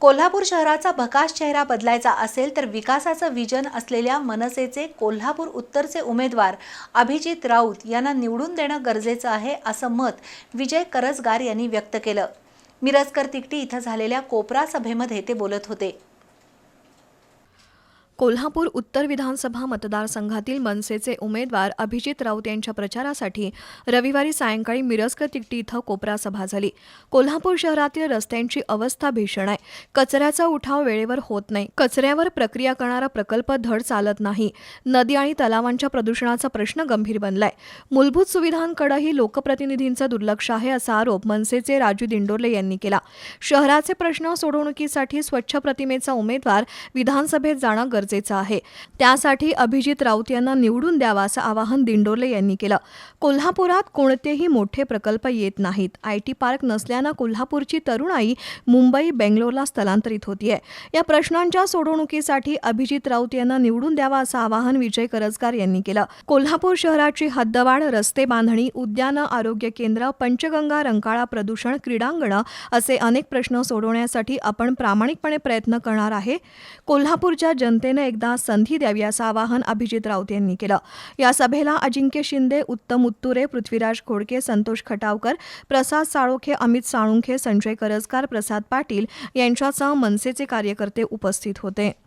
कोल्हापूर शहराचा भकास चेहरा बदलायचा असेल तर विकासाचं विजन असलेल्या मनसेचे कोल्हापूर उत्तरचे उमेदवार अभिजित राऊत यांना निवडून देणं गरजेचं आहे असं मत विजय करजगार यांनी व्यक्त केलं. मिरजकर तिकटी इथं झालेल्या कोपरा सभेमध्ये ते बोलत होते. कोल्हापूर उत्तर विधानसभा मतदारसंघातील मनसेचे उमेदवार अभिजित राऊत यांच्या प्रचारासाठी रविवारी सायंकाळी मिरजकर तिकटी इथं कोपरा सभा झाली. कोल्हापूर शहरातील रस्त्यांची अवस्था भीषण आहे. कचऱ्याचा उठाव वेळेवर होत नाही. कचऱ्यावर प्रक्रिया करणारा प्रकल्प धड चालत नाही. नदी आणि तलावांच्या प्रदूषणाचा प्रश्न गंभीर बनलाय. मूलभूत सुविधांकडेही लोकप्रतिनिधींचं दुर्लक्ष आहे असा आरोप मनसेचे राजू दिंडोरले यांनी केला. शहराचे प्रश्न सोडवणुकीसाठी स्वच्छ प्रतिमेचा उमेदवार विधानसभेत जाणं गरजेचं आहे. त्यासाठी अभिजित राऊत यांना निवडून द्यावा असं आवाहन दिंडोले यांनी केलं. कोल्हापुरात कोणतेही मोठे प्रकल्प येत नाहीत. आय टी पार्क नसल्यानं कोल्हापूरची तरुणाई मुंबई बेंगलोरला स्थलांतरित होतीये. या प्रश्नांच्या सोडवणुकीसाठी अभिजित राऊत यांना निवडून द्यावा असं आवाहन विजय करजकार यांनी केलं. कोल्हापूर शहराची हद्दवाढ रस्ते बांधणी उद्यानं आरोग्य केंद्र पंचगंगा रंकाळा प्रदूषण क्रीडांगणं असे अनेक प्रश्न सोडवण्यासाठी आपण प्रामाणिकपणे प्रयत्न करणार आहे. कोल्हापूरच्या जनतेनं एकदा संधी द्यावी असं आवाहन अभिजित राऊत यांनी केलं. या सभेला अजिंक्य शिंदे उत्तम उत्तुरे पृथ्वीराज खोडके संतोष खटावकर प्रसाद साळोखे अमित साळुंखे संजय करजकार प्रसाद पाटील यांच्यासह मनसेचे कार्यकर्ते उपस्थित होते.